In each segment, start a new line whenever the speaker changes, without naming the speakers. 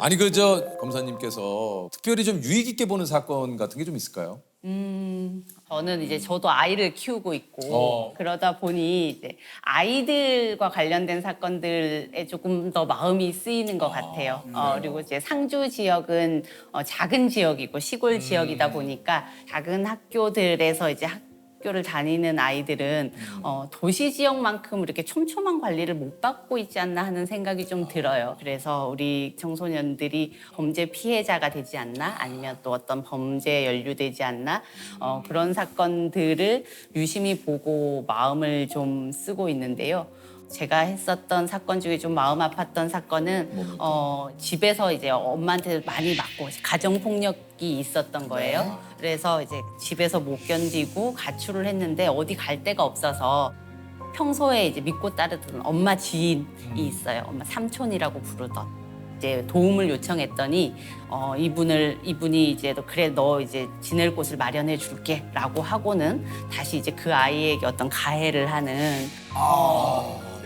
아니 그 저 검사님께서 특별히 좀 유익 있게 보는 사건 같은 게 좀 있을까요?
저는 이제 저도 아이를 키우고 있고
어.
그러다 보니 이제 아이들과 관련된 사건들에 조금 더 마음이 쓰이는 것 같아요. 어, 그리고 이제 상주 지역은 어, 작은 지역이고 시골 지역이다 보니까 작은 학교들에서 이제 학 교를 다니는 아이들은 어, 도시 지역만큼 이렇게 촘촘한 관리를 못 받고 있지 않나 하는 생각이 좀 들어요. 그래서 우리 청소년들이 범죄 피해자가 되지 않나 아니면 또 어떤 범죄에 연루되지 않나 어, 그런 사건들을 유심히 보고 마음을 좀 쓰고 있는데요. 제가 했었던 사건 중에 좀 마음 아팠던 사건은 어, 집에서 이제 엄마한테 많이 맞고 가정 폭력이 있었던 거예요. 그래서 이제 집에서 못 견디고 가출을 했는데 어디 갈 데가 없어서 평소에 이제 믿고 따르던 엄마 지인이 있어요. 엄마 삼촌이라고 부르던. 이제 도움을 요청했더니 어, 이분을 이분이 이제 너 그래 너 이제 지낼 곳을 마련해 줄게라고 하고는 다시 이제 그 아이에게 어떤 가해를 하는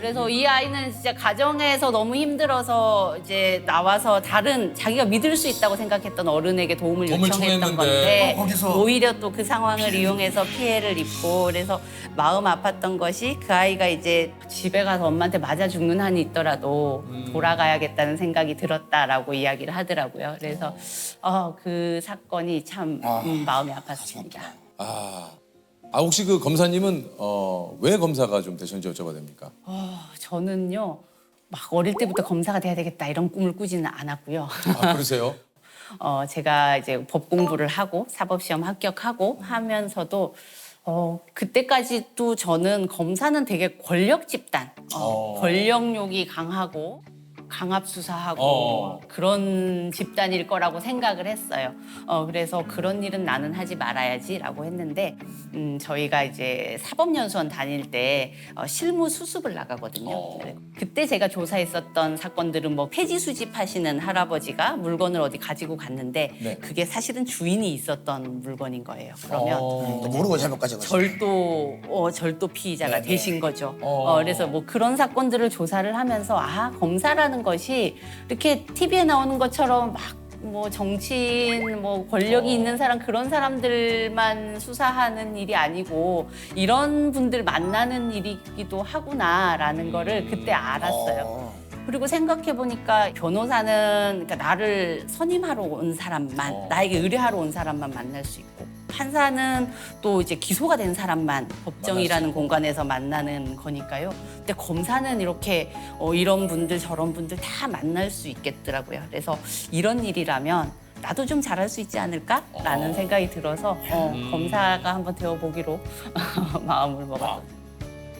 그래서 이 아이는 진짜 가정에서 너무 힘들어서 이제 나와서 다른 자기가 믿을 수 있다고 생각했던 어른에게 도움을
도움을
요청했던
청했는데.
건데
어, 거기서
오히려 또 그 상황을 이용해서 피해를 입고 그래서 마음 아팠던 것이 그 아이가 이제 집에 가서 엄마한테 맞아 죽는 한이 있더라도
음.
돌아가야겠다는 생각이 들었다라고 이야기를 하더라고요. 그래서 어, 그 사건이 참
아,
음, 마음이 아팠습니다.
아, 아 혹시 그 검사님은 어, 왜 검사가 좀 되셨는지 여쭤봐도 됩니까?
어, 저는요. 막 어릴 때부터 검사가 돼야 되겠다 이런 꿈을 꾸지는 않았고요.
아 그러세요?
어, 제가 이제 법 공부를 하고 사법시험 합격하고 하면서도 어, 그때까지 도 저는 검사는 되게 권력 집단, 어,
어.
권력욕이 강하고 강압 수사하고
어.
그런 집단일 거라고 생각을 했어요. 어, 그래서 그런 일은 나는 하지 말아야지라고 했는데 음, 저희가 이제 사법연수원 다닐 때 어, 실무 수습을 나가거든요.
어.
네. 그때 제가 조사했었던 사건들은 뭐 폐지 수집하시는 할아버지가 물건을 어디 가지고 갔는데
네.
그게 사실은 주인이 있었던 물건인 거예요. 그러면
어.
또 모르고 잘못까지 가지.
절도 어, 절도 피의자가
네 네.
되신 거죠.
어.
어, 그래서 뭐 그런 사건들을 조사를 하면서 아 검사라는 것이 이렇게 TV에 나오는 것처럼 막 뭐 정치인 뭐 권력이
어.
있는 사람 그런 사람들만 수사하는 일이 아니고 이런 분들 만나는 일이기도 하구나라는 거를 그때 알았어요.
어.
그리고 생각해 보니까 변호사는 그러니까 나를 선임하러 온 사람만
어.
나에게 의뢰하러 온 사람만 만날 수 있고 판사는 또 이제 기소가 된 사람만 법정이라는 공간에서 만나는 거니까요. 근데 검사는 이렇게 어, 이런 분들 저런 분들 다 만날 수 있겠더라고요. 그래서 이런 일이라면 나도 좀 잘할 수 있지 않을까라는
어.
생각이 들어서 어,
음.
검사가 한번 되어보기로 마음을 먹었어요.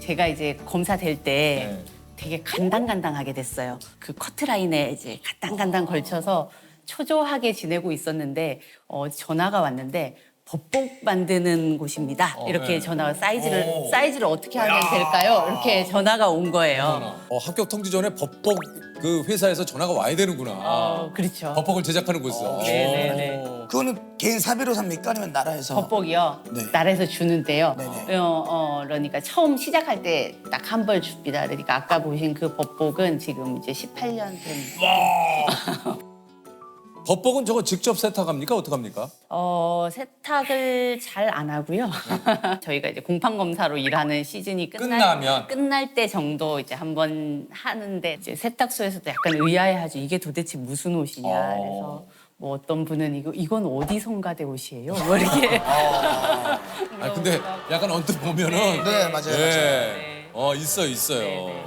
제가 이제 검사 될 때
네.
되게 간당간당하게 됐어요. 그 커트라인에 이제 간당간당 걸쳐서 초조하게 지내고 있었는데 어, 전화가 왔는데 법복 만드는 곳입니다.
어,
이렇게
네.
전화가 사이즈를
오.
사이즈를 어떻게 하면 될까요? 이렇게 전화가 온 거예요.
어, 합격 통지 전에 법복 그 회사에서 전화가 와야 되는구나.
어, 그렇죠.
법복을 제작하는 곳에서.
네네네.
어.
그거는 개인 사비로 삽니까 아니면 나라에서?
법복이요.
네.
나라에서 주는데요.
네네.
어, 어, 그러니까 처음 시작할 때 딱 한 벌 줍니다. 그러니까 아까 보신 그 법복은 지금 이제 18년 된
법복은 저거 직접 세탁합니까? 어떡합니까?
어, 세탁을 잘 안 하고요. 저희가 이제 공판 검사로 일하는 시즌이 끝날,
끝나면?
끝날 때 정도 이제 한번 하는데 이제 세탁소에서도 약간 의아해하죠. 이게 도대체 무슨 옷이냐.
어.
그래서 뭐 어떤 분은 이거 이건 어디 성가대 옷이에요? 뭐 이렇게.
아 근데 약간 언뜻 보면은
네, 맞아요,
예.
맞아요.
어 있어 있어요.
네, 네.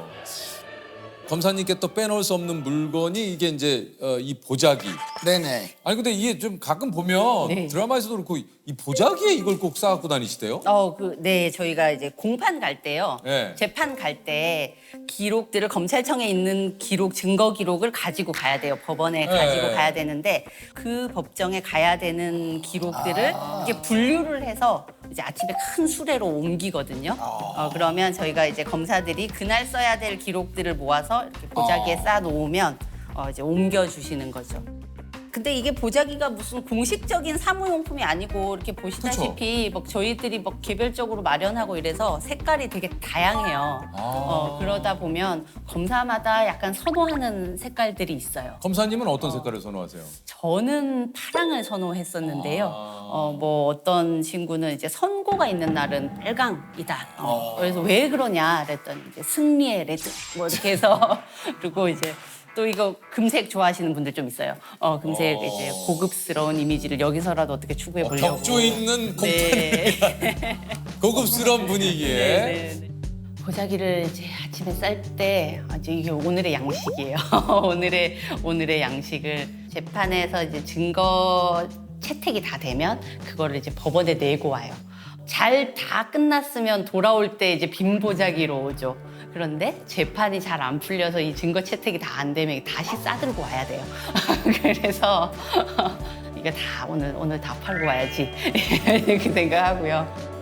검사님께 또 빼놓을 수 없는 물건이 이게 이제 어, 이 보자기.
네네.
아니 근데 이게 좀 가끔 보면
네.
드라마에서도 그렇고 이 보자기에 이걸 꼭 싸갖고 다니시대요.
어, 그, 네, 저희가 이제 공판 갈 때요.
네.
재판 갈 때 기록들을 검찰청에 있는 기록, 증거 기록을 가지고 가야 돼요. 법원에
네.
가지고 가야 되는데 그 법정에 가야 되는 기록들을 이렇게 분류를 해서 이제 아침에 큰 수레로 옮기거든요. 어, 그러면 저희가 이제 검사들이 그날 써야 될 기록들을 모아서 이렇게 보자기에 쌓아 놓으면 어, 이제 옮겨 주시는 거죠. 근데 이게 보자기가 무슨 공식적인 사무용품이 아니고 이렇게 보시다시피 막 저희들이 막 개별적으로 마련하고 이래서 색깔이 되게 다양해요.
아.
어, 그러다 보면 검사마다 약간 선호하는 색깔들이 있어요.
검사님은 어떤 색깔을 선호하세요?
저는 파랑을 선호했었는데요.
아.
어, 뭐 어떤 친구는 이제 선고가 있는 날은 빨강이다. 어, 그래서 왜 그러냐 그랬더니 이제 승리의 레드 뭐 이렇게 해서 그리고 이제 또 이거 금색 좋아하시는 분들 좀 있어요. 어, 금색 이제 고급스러운 이미지를 여기서라도 어떻게 추구해
어,
보려고.
격조 있는 공
네.
고급스러운 분위기에
네, 네. 보자기를 이제 아침에 쌀 때 이제 이게 오늘의 양식이에요. 오늘의 오늘의 양식을 재판에서 이제 증거 채택이 다 되면 그거를 이제 법원에 내고 와요. 잘 다 끝났으면 돌아올 때 이제 빈 보자기로 오죠. 그런데 재판이 잘 안 풀려서 이 증거 채택이 다 안 되면 다시 싸들고 와야 돼요. 그래서 이거 다 오늘 오늘 다 팔고 와야지 이렇게 생각하고요.